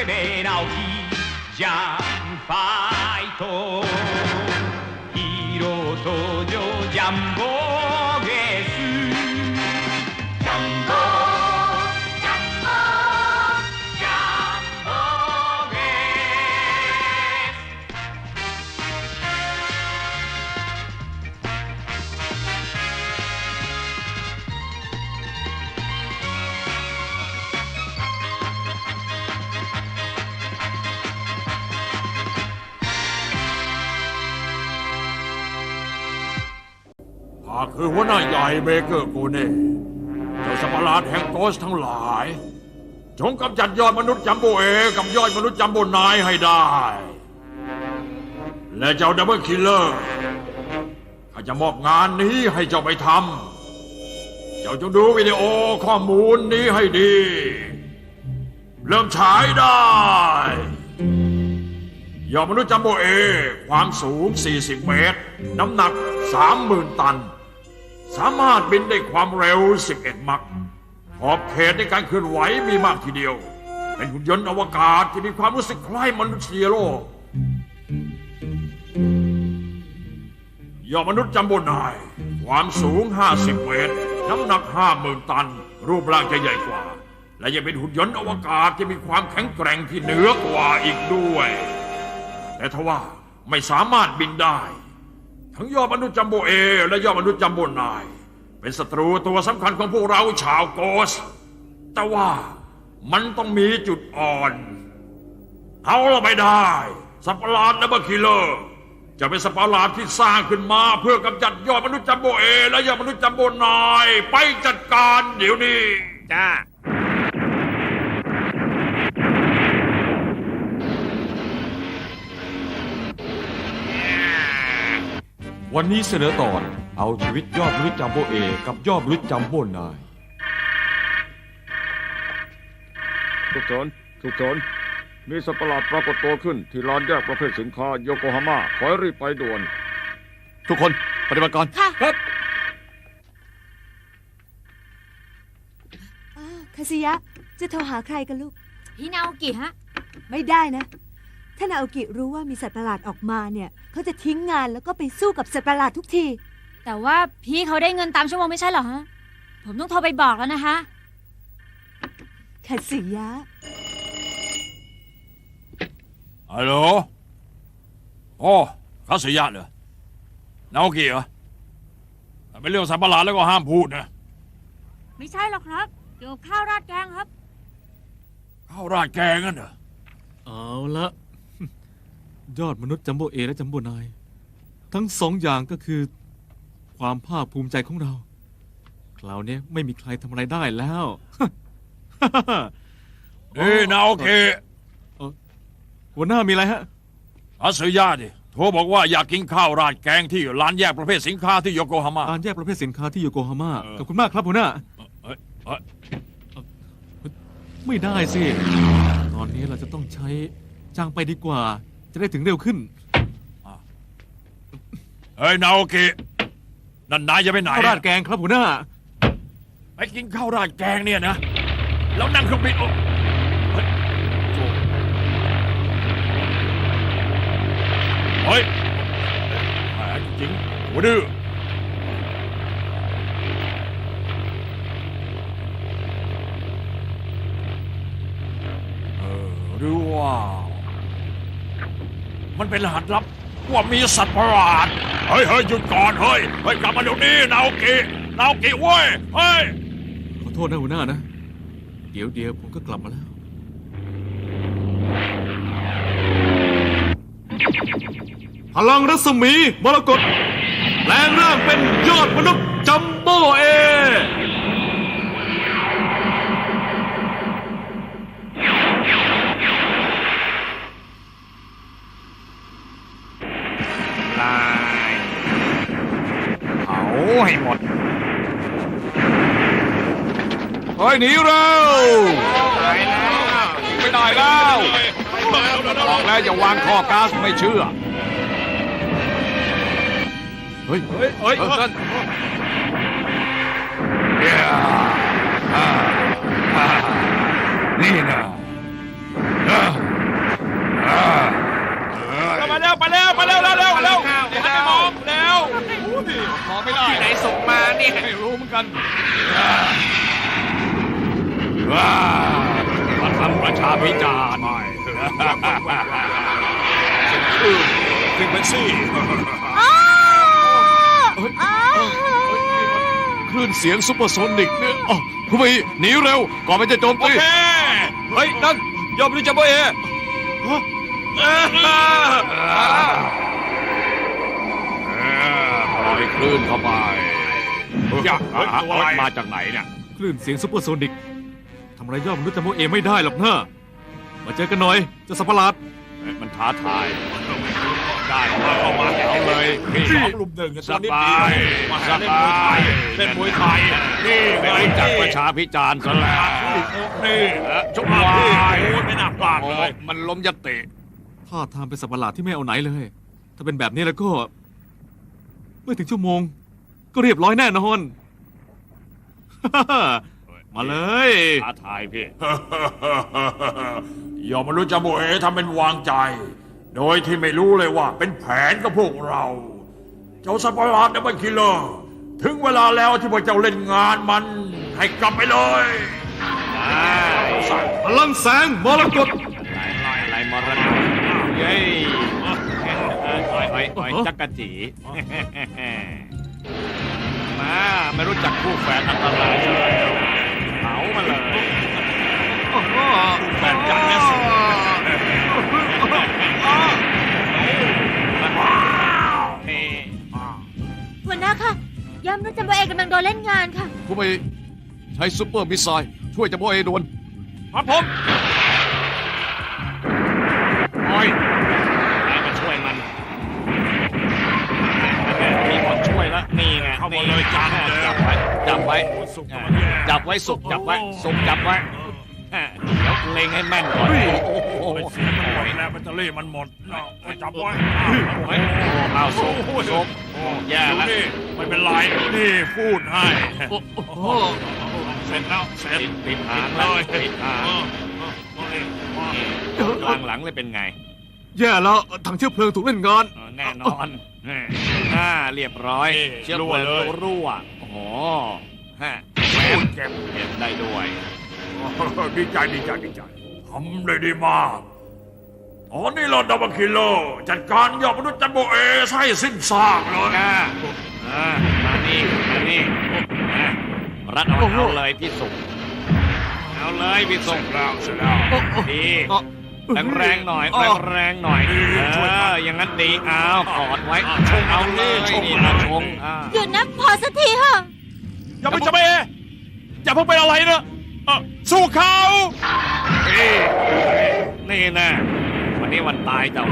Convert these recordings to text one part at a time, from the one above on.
てめえなおきじゃんファイトาคือหัวหน้าใหญ่เบเกอร์โกเน่เจ้าสัตว์ประหลาดแห่งโกสทั้งหลาย จงกำจัดยอดมนุษย์จัมโบเอกับยอดมนุษย์จัมโบนายให้ได้ และเจ้าดับเบิลคิลเลอร์ข้าจะมอบงานนี้ให้เจ้าไปทำ เจ้าจงดูวิดีโอข้อมูลนี้ให้ดี เริ่มฉายได้ยอดมนุษย์จัมโบเอ ความสูง 40 เมตร น้ำหนัก 30,000 ตัน สามารถบินได้ความเร็ว 11 มักขอบเขตในการเคลื่อนไหวมีมากทีเดียว เป็นหุ่นยนต์อวกาศที่มีความรู้สึกคล้ายมนุษย์โลกยอดมนุษย์จัมโบนาย ความสูง 50 เมตร น้ำหนัก 50,000 ตัน รูปร่างจะใหญ่กว่า และยังเป็นหุ่นยนต์อวกาศที่มีความแข็งแกร่งที่เหนือกว่าอีกด้วย แต่ทว่าไม่สามารถบินได้ ทั้งยอดมนุษย์จัมโบเอ และยอดมนุษย์จัมโบนาย เป็นศัตรูตัวสำคัญของพวกเราชาวโกส แต่ว่ามันต้องมีจุดอ่อน เอาละไม่ได้ สัตว์ปหลาดนับคิเลอร์ จะเป็นสัตว์ปหลาดที่สร้างขึ้นมาเพื่อกำจัดยอดมนุษย์จัมโบเอ และยอดมนุษย์จัมโบนาย ไปจัดการเดี๋ยวนี้จ้า วันนี้เสนอตอนเอาชีวิตยอดมนุษย์จัมโบเอ กับยอดมนุษย์จัมโบนายทุกโจนทุกโจนมีสัตว์ประหลาดปรากฏตัวขึ้น ที่ลานแยกประเภทสินค้าโยโกฮาม่าขอให้รีบไปด่วน ทุกคนปฏิบัติการค่ะ ครับ อ้าวคาซิยะ จะโทรหาใครกันลูก พี่นาโอกิฮะ ไม่ได้นะ ถ้านาโอกิรู้ว่ามีสัตว์ประหลาดออกมาเนี่ยเขาจะทิ้งงานแล้วก็ไปสู้กับสัตว์ประหลาดทุกที แต่ว่าพี่เขาได้เงินตามชั่วโมงไม่ใช่เหรอฮะ ผมต้องโทรไปบอกแล้วนะคะคาซิยะ ฮัลโหลโอ้คาสยะเหรอนาโอกิเหรอถ้าเป็นเรื่องสัตว์ประหลาดแล้วก็ห้ามพูดนะไม่ใช่หรอกครับเกี่ยวกับข้าวราดแกงครับ ข้าวราดแกงนั่นเหรอ เอาละ ยอดมนุษย์จัมโบเอและจัมโบนาย ทั้งสองอย่างก็คือ ความภาคภูมิใจของเรา คราวนี้ไม่มีใครทำอะไรได้แล้วนี่นาโอกิหัวหน้ามีอะไรฮะคาสยะดิโทรบอกว่าอยากกินข้าวราดแกงที่ร้านแยกประเภทสินค้าที่โยโกฮาม่าการแยกประเภทสินค้าที่โยโกฮาม่าเออขอบคุณมากครับหัวหน้าเอ้ยเอ้ยไม่ได้สิ ตอนนี้เราจะต้องใช้จ้างไปดีกว่า จะได้ถึงเร็วขึ้น เฮ้ยนาโอกินั่นนายจะไปไหนข้าวราดแกงครับหัวหน้า ไปกินข้าวราดแกงเนี่ยนะ แล้วนั่งเครื่องบินโอ้เฮ้ยโถ่เฮ้ยแหมจริงๆหัวดื้อเออหรือว่า มันเป็นรหัสลับว่ามีสัตว์ประหลาด เฮ้ยเฮ้ยหยุดก่อนเฮ้ยเฮ้ยกลับมาเดี๋ยวนี้นาโอกินาโอกิเว้ยเฮ้ยขอโทษนะหัวหน้านะ เดี๋ยวเดี๋ยวผมก็กลับมาแล้ว พลังรัศมีมรกตแปลงร่างเป็นยอดมนุษย์จัมโบ้เอ ลายเผา ให้หมด เฮ้ยหนีเร็วตายแล้วไม่ได้แล้วบอกแล้วอย่าวางท่อก๊าซไม่เชื่อ เฮ้ย เฮ้ยเฮ้ยนั่นนี่นะมาแล้วมาแล้วมาแล้วแล้วแล้วแล้วเดี๋ยวให้มอง ไม่ได้ที่ไหนส่งมาเนี่ยไม่รู้เหมือนกันว้ามาทำประชาพิจารณ์ขึ้นแท็กซี่คลื่นเสียงซุปเปอร์โซนิกเนี่ยอ๋อคุณไปหนีเร็ว ก่อนมันจะโจมโอตีเคเฮ้ย นั่นยอดมนุษย์จัมโบ้เอ ปล่อยคลื่นเข้าไปอยาเฮ้ยอะตัวอะไรมาจากไหนเนี่ยคลื่นเสียงซูเปอร์โซนิกทำอะไรย่อมนุษย์จัมโบ้เอไม่ได้หรอกเนะมาเจอกันหน่อยจะสัตว์ประหลาดมันท้าทาย ได้เอามาเอาเลยพี่ลุมหนึ่งกันสบายมาเล่นมวยไทบายเล่นมวยไทยนี่ไม่จักประชาพิจารณ์ซะแล้วนี่เอ๊ะจงวายโอ้ไม่น่าพลาดเลยมันล้มยัติท่าทางเป็นสัตว์ประหลาดที่ไม่เอาไหนเลย ถ้าเป็นแบบนี้แล้วก็ ไม่ถึงชั่วโมง ก็เรียบร้อยแน่นอน มาเลย ท้าทายพี่ ยอมมนุษย์จะโมเอทำเป็นวางใจ โดยที่ไม่รู้เลยว่าเป็นแผนกับพวกเรา เจ้าสัตว์ประหลาดดับเบิลคิลเลอร์ถึงเวลาแล้วที่พวกเจ้าเล่นงานมัน ให้กลับไปเลยพลังแสงมรกตลายลายมรดกเย้โอ้ยโอ้ยโอ้ยจักรจี มาไม่รู้จักคู่แฝดอันตรายเลยเผามาเลยแฝดจันเนี่ยสิหัวหน้าค่ะยอดมนุษย์จัมโบ้เอกำลังโดนเล่นงานค่ะ คุณไปใช้ซุปเปอร์มิสไซล์ช่วยจัมโบเอด่วนครับผม อ่ามันแย่จับไว้สุกจับไว้สุกจับไว้อ่าเดี๋ยวเล็งให้แม่นก่อนโอ้โหโอ้ยเสียมันหมดแล้วแบตเตอรี่มันหมดเอาเอาจับไว้โอ้ยโอ้เอาสุกสุกโอ้แย่ดูแล้วนี่ไม่เป็นไรนี่พูดให้เสร็จแล้วเสร็จติดติดหางแล้วติดหางกลางหลังเลยเป็นไงแย่แล้วถังเชื้อเพลิงถูกเล่นงานเออแน่นอนอ่าเรียบร้อยนี่เชื้อรั่เพวลิงเลยก็รั่วโอ้โห ฮะพูดเก็บเก็บได้ด้วยดีใจดีใจดีใจทำได้ดีมากตอนนี้เราดับเบิลคิลเลอร์จัดการยอดมนุษย์จัมโบเอให้สิ้นซากเลยอ่าอ่ามานี่มานี่อะรัดเอาเอาเลยพี่สุกเอาเลยพี่สุกแล้วเสร็จแล้วดีแรงแรงๆหน่อยแรงแรงๆหน่อยเอออย่างนั้นดีเอากอดไว้ชงเอาเลยนี่มาชงอ่าหยุดนะพอสักทีค่ะอย่าไปจะไปอย่าเพิ่งเป็นอะไรนะเอ่อสู้เขานี่นี่นะวันนี้วันตายเจ้า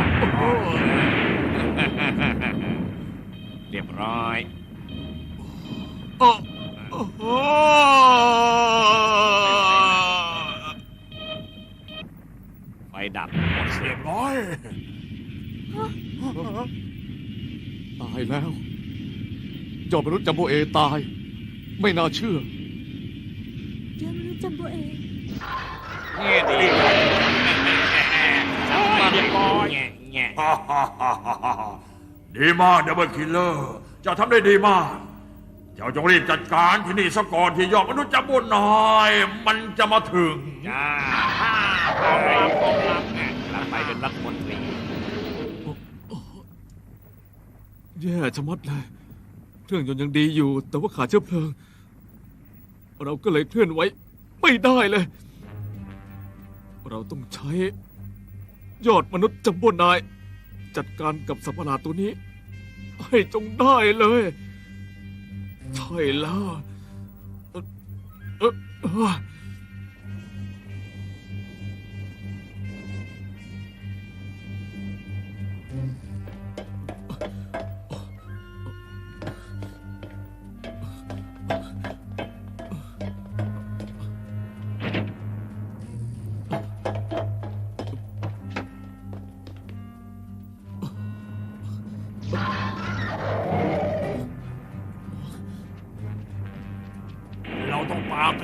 เรียบร้อยไฟดับหมดเสีเรียยงบร้อยตายแล้วจอมมนุษย์จัมโบเอตาย ไม่น่าเชื่อยอดมนุษย์จัมโบ้เอนี่ดีจับมาเรียบร้อยแง่แง่ดีมากดับเบิลคิลเลอร์เจ้าทำได้ดีมาก เจ้าจงรีบจัดการที่นี่ซะก่อนที่ยอดมนุษย์จัมโบน้อย มันจะมาถึงจ้าพร้อมรับพร้อมรับไงรับไปเป็นรัฐมนตรีแย่ชะมัดเลย เครื่องยนต์ยังดีอยู่ แต่ว่าขาดเชื้อเพลิง เราก็เลยเคลื่อนไหวไม่ได้เลย เราต้องใช้ ยอดมนุษย์จัมโบ้นาย จัดการกับสัตว์ประหลาดตัวนี้ ให้จงได้เลย ใช่แล้วเอ่อ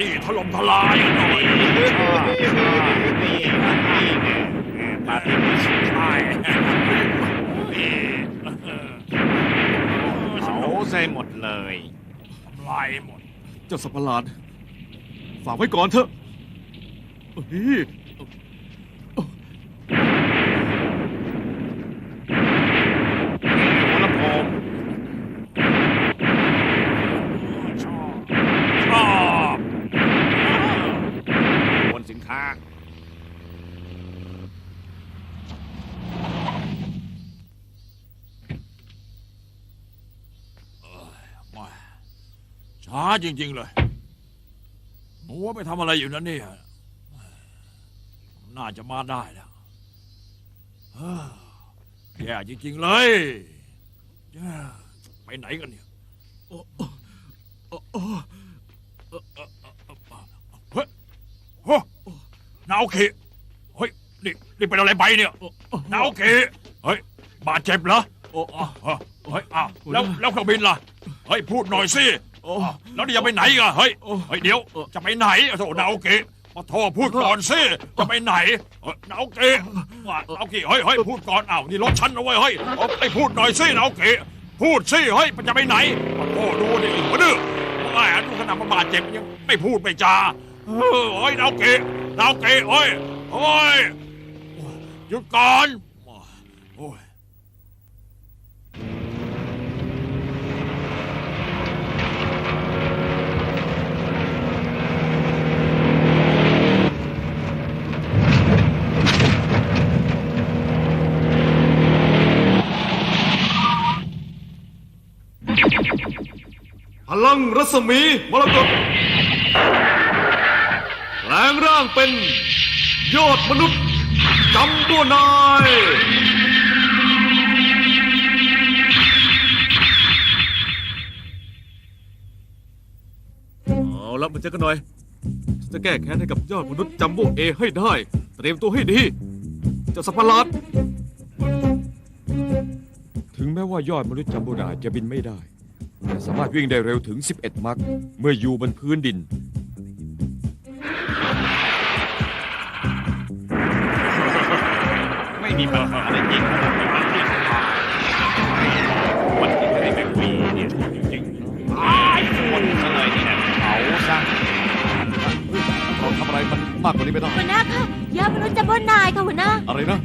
นี่ถล่มทลายหน่อยปนี่ตี้ใช่เขาใส่หมดเลยทลายหมด เจ้าสัพพลาด ฝากไว้ก่อนเถอะเฮ้ บนสินค้ามาช้าจริง ๆ เลยหนูว่าไปทำอะไรอยู่นั่นนี่ยน่าจะมาได้แล้วเฮ้อแย่จริง ๆ เลยไปไหนกันเนี่ยเฮ้ยโอ้ นาโอเคเฮ้ยนี่นี่เป็นอะไรไปเนี่ยนาโอเคเฮ้ยบาดเจ็บเหรอโอ้อ๋อเฮ้ยอ้าวแล้วแล้วเครื่องบินล่ะเฮ้ยพูดหน่อยสิแล้วนี่จะไปไหนกันเฮ้ยเฮ้ยเดี๋ยวจะไปไหนโถนาโอเกะมาโทรพูดก่อนสิจะไปไหนนาโอเกะว่านาโอเกะเฮ้ยเฮ้ยพูดก่อนอ้าวนี่รถฉันนะเว้ยเฮ้ยไอ้พูดหน่อยสินาโอเกะพูดสิเฮ้ยมันจะไปไหนมาโทรดูดิอึ่งมาดื้อไอ้ดูขนาดมันบาดเจ็บยังไม่พูดไม่จาเฮ้ยนาโอเกะนาโอเกะเฮ้ยเฮ้ยหยุดก่อนโอ้ยพลังรัศมีมรกต ลงร่างเป็นยอดมนุษย์จำตัวนายเอาละมาเจอกันหน่อย จะแก้แค้นให้กับยอดมนุษย์จัมโบ้เอให้ได้ เตรียมตัวให้ดีเจ้าสัตว์ประหลาดถึงแม้ว่ายอดมนุษย์จัมโบดาจะบินไม่ได้ แต่สามารถวิ่งได้เร็วถึง 11 มัคเมื่ออยู่บนพื้นดิน ไม่มีปัญหาอะไรจริงมันกินให้แมงวีเนี่ยจริงๆตายคนซะเลยเนี่ยเขาซะเราทำอะไรมันมากกว่านี้ไม่ได้หัวหน้าค่ะยอดมนุษย์จัมโบ้นายค่ะหัวหน้า อะไรนะ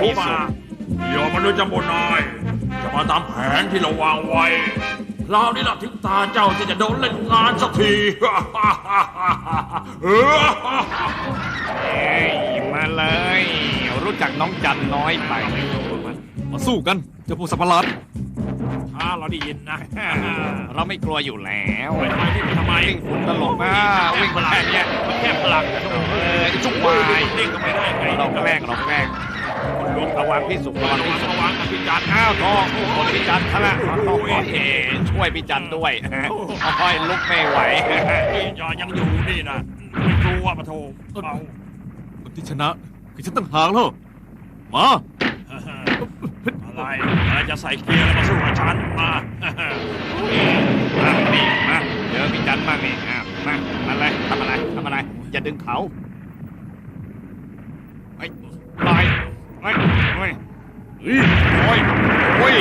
ผู้มาเดี๋ยวมนุษย์จะหมดนายจะมาตามแผนที่เราวางไว้ คราวนี้ล่ะถึงตาเจ้าที่จะโดนเล่นงานสักทีเอ้ยมาเลย รู้จักน้องจันน้อยไปมาสู้กันเจ้าพวกสัตว์ประหลาดถ้าเราได้ยินนะ เราไม่กลัวอยู่แล้วไปทำไมนี่ไปทำไมวิ่งฝุ่นตลกนะวิ่งแค่เนี้ยมันแค่พลังนะเออจุกวายนี่ก็ไม่ได้ไงเราแกล้งเราแกล้ง คนลุกระวังที่สุดระวังที่สุดระวังกับพิจารณ์อ้าวทองคนพิจันทละโอ้ยช่วยพิจันด้วยค่อยลุกไม่ไหวนี่ยอยังอยู่นี่นะไม่กลัวปะโถเอาคนที่ชนะคือฉันตั้งหากแล้วมาอะไรอะไรจะใส่เกียร์แล้วมาสู้กับฉันมามานี่มาเจอพิจันบ้างนี่อะมาอะไรทำอะไรทำอะไรอย่าดึงเขาไอ้ลอย ไอ้โอ้ยโอ้ยโอ้ย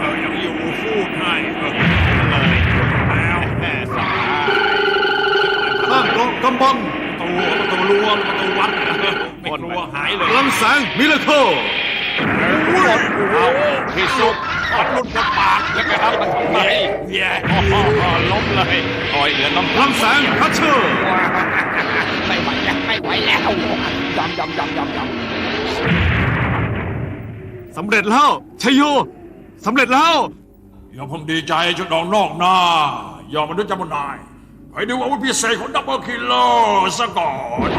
เรายังอยู่พูดให้เลยแล้วแม่สายตั้งกองกำบังประตูประตูรั้วประตูวัดไม่กลัวหายเลยลังแสงมิเลเคิลหมดเอาที่สุดวัดหลุดบนปากแล้วไปรับมันทำไมแย่ล้มเลยคอยเหลือน้ำลังแสงคัชเชอร์ไม่ไหวแล้วไม่ไหวแล้วยำยำยำยำยำ สำเร็จแล้วชัยโยสำเร็จแล้ว อย่าเพิ่งดีใจชุดดองนอกหน้า อย่ามาด้วยจำนายไปดูอาวุธพิเศษของดับเบิลคิลเลอร์ซะก่อน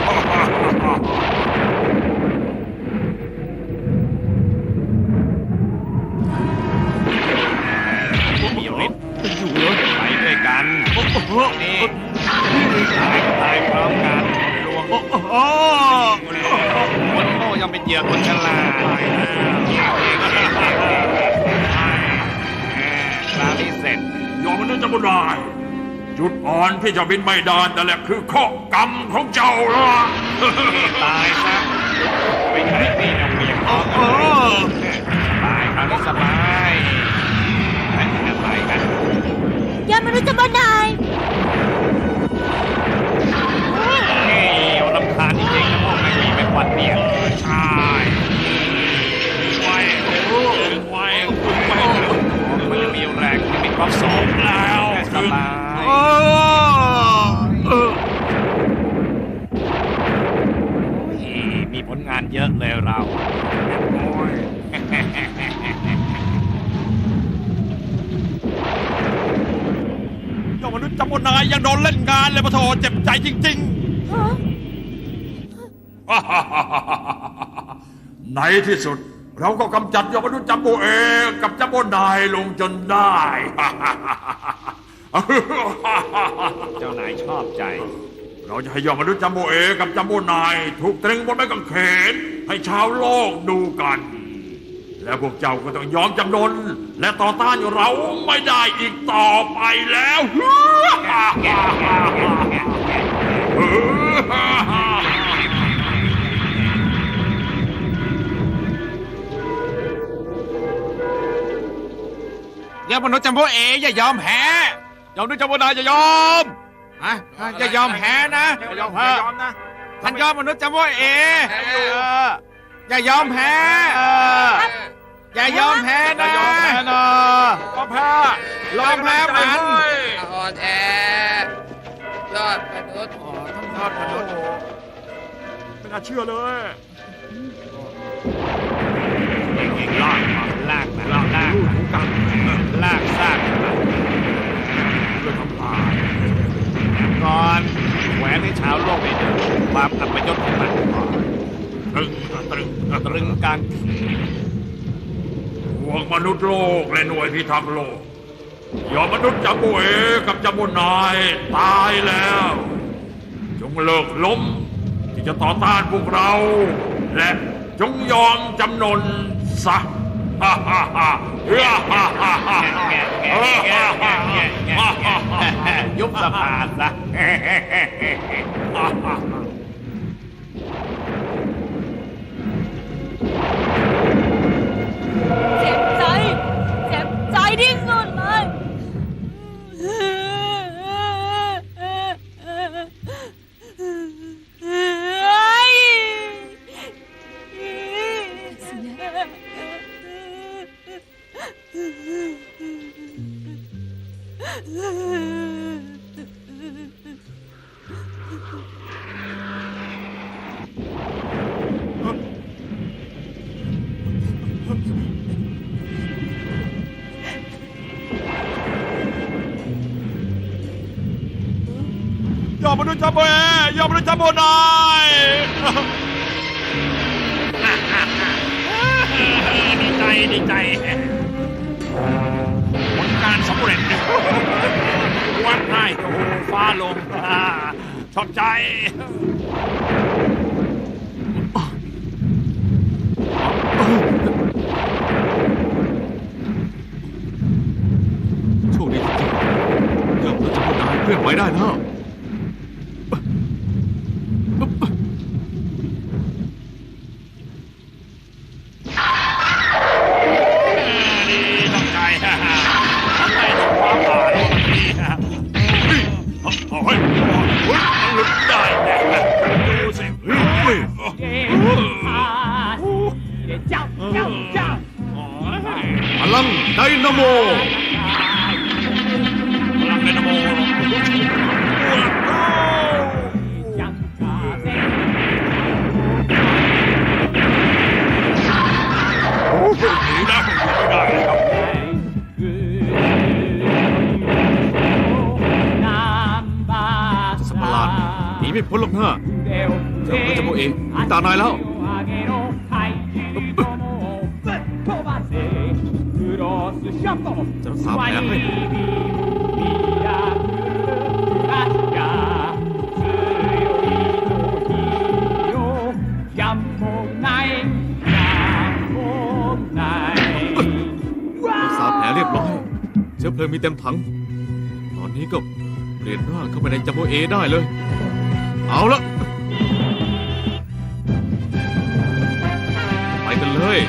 มีฤทธิ์อยู่เหรอไปด้วยกันโอ้โหนี่ตายตายพร้อมกันลวงโอ้โหคนโง่ ย่อมเป็นเหยื่อคนฉลาดคราวนี้เสร็จอย่ามาด้วยจำนายจุดอ่อนที่จะบินไม่ได้แต่นแหละคือข้อกรรมของเจ้าละตายซะไปไหนนี่นะมีออกสบายคราวนี้สบายไปกันไปกันยอดมนุษย์จัมโบ้นายเฮ้ยรำคาญจริงๆนะพวกไม่มีไม่ควันเนี่ย รงมันมีความสมแล้วสบายมีผลงานเยอะเลยเรายอดมนุษย์จำโบนายยังโดนเล่นงานเลยปะโถเจ็บใจจริงฮะๆในที่สุด เราก็กำจัดยอดมนุษย์จัมโบเองกับจัมโบนายลงจนได้ เจ้านายชอบใจ เราจะให้ยอดมนุษย์จัมโบเอกับจัมโบนาย ถูกตรึงบนไม้กางเขนให้ชาวโลกดูกัน แล้วพวกเจ้าก็ต้องยอมจำนน และต่อต้านเราไม่ได้อีกต่อไปแล้ว อย่ามนุษย์จัมโบ้เออย่ายอมแพ้ยอมด้วยจัมโบ้นายอย่ายอมอะอย่ายอมแพ้นะอย่ายอมแพ้ท่านยอมมนุษย์จัมโบ้เอเอออย่ายอมแพ้อย่ายอมแพ้นะอย่ายอมแพ้นะก็แพ้ยอมแพ้มันอ่อนแอยอดมนุษย์ยอดมนุษย์ไม่น่าเชื่อเลย เก่งๆลากมาลากมาลากลาก ลูกถูกกัน ลากซากมา เพื่อทำลาย ก่อนแหวนให้ชาวโลกได้ดูความอัปยศของมันก่อนตรึงตรึงตรึงกลางห่วงมนุษย์โลกและหน่วยพิทักษ์โลกยอมมนุษย์จัมโบเอกับจัมโบนาย ตายแล้ว จงเลิกล้ม ที่จะต่อต้านพวกเรา และจงยอมจำนนซะ Yupsa fazla. ยอมมนุษย์จัมโบเอยอมมนุษย์จัมโบนายดีใจดีใจ วัดให้โอ้ฟ้าลงชอบใจโชคดีจริงๆยอดมนุษย์จัมโบ้นายเรื่อนไว้ได้แล้ว ตานายแล้ว จะรักษาแผลให้รักษาแผลเรียบร้อย เชื้อเพลิงมีเต็มถัง ตอนนี้ก็เปลี่ยนร่างเข้าไปในจัมโบเอได้เลย เอาละ เลยย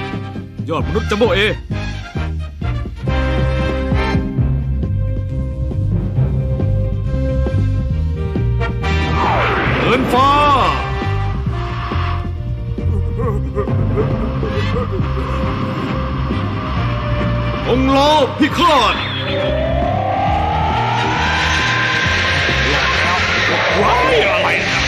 ยอดมนุษย์จัมโบเอ เดินฟ้า องค์โลพิฆาตว้ายอะไรนะ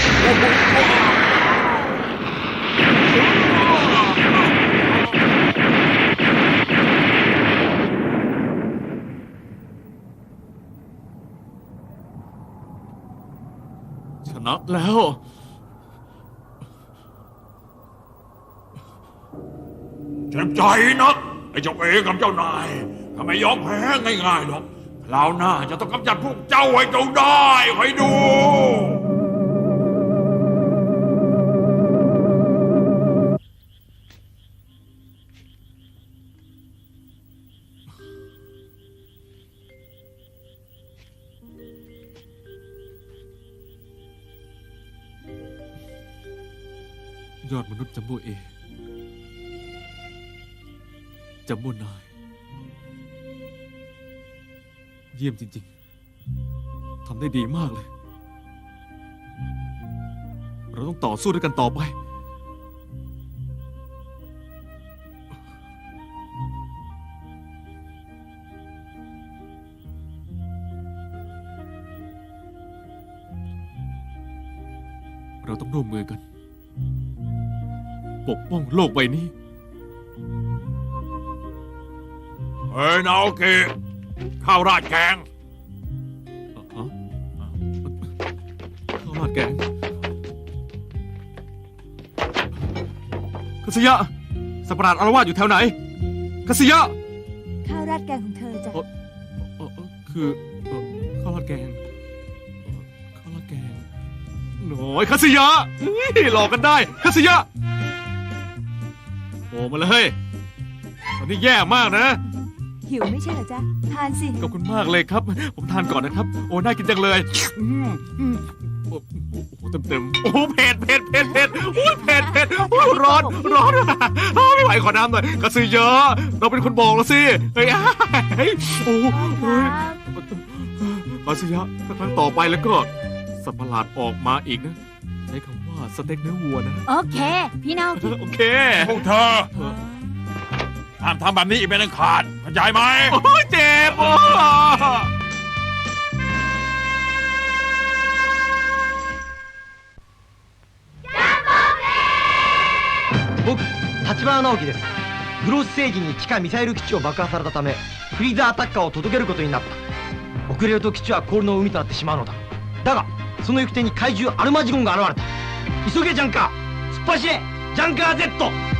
ชนะ แล้ว เจ็บใจนักไอ้เจ้าเอกับเจ้านายทำไมยอมแพ้ง่ายๆหรอกคราวหน้าจะต้องกำจัดพวกเจ้าให้เจ้าได้คอยดู ยอดมนุษย์จัมโบเอจัมโบนาย เยี่ยมจริง ๆทำได้ดีมากเลย เราต้องต่อสู้ด้วยกันต่อไป เราต้องร่วมมือกัน ปกป้องโลกใบนี้ เฮ้ยนาโอเกะข้าวราดแกงฮะข้าวราดแกงคาสยะสัตว์ประหลาดอารวาสอยู่แถวไหนคาสยะข้าวราดแกงของเธอจ้ะเอ่อเอ่อคือเอ่อข้าวราดแกงเอ่อข้าวราดแกงหน่อยคาสยะเฮ้ยหลอกกันได้คาสยะ โผล่มาเลยตอนนี้แย่มากนะ หิวไม่ใช่เหรอจ๊ะ ทานสิ ขอบคุณมากเลยครับ ผมทานก่อนนะครับ โอ้ น่ากินจังเลยอืมอืมโอ้โหเต็มเต็มๆ โอ้โหเผ็ดเผ็ดเผ็ดเผ็ดโอ้ยเผ็ดเผ็ดโอ้ยร้อน ร้อนอ้าวไม่ไหวขอน้ำหน่อยกระสือเยอะ เราเป็นคนบอกแล้วสิ เฮ้ยเฮ้ยโอ้โหเฮ้ยกระสือยะถ้าครั้งต่อไปแล้วก็ สัตว์ประหลาดออกมาอีกนะใช้คำว่า สเต็กเนื้อวัวนะ โอเค พี่นาโอกิ โอเค พวกเธอห้ามทำแบบนี้อีกเป็นอันขาดเข้าใจไหม โอ้ยเจ็บอ่ะ 僕立花直樹ですグロス星人に地下ミサイル基地を爆破されたためフリーザーアタッカーを届けることになった遅れると基地は氷の海となってしまうのだだがその行く手に怪獣アルマジゴンが現れた 急げジャンカー。突っ走れジャンカー Z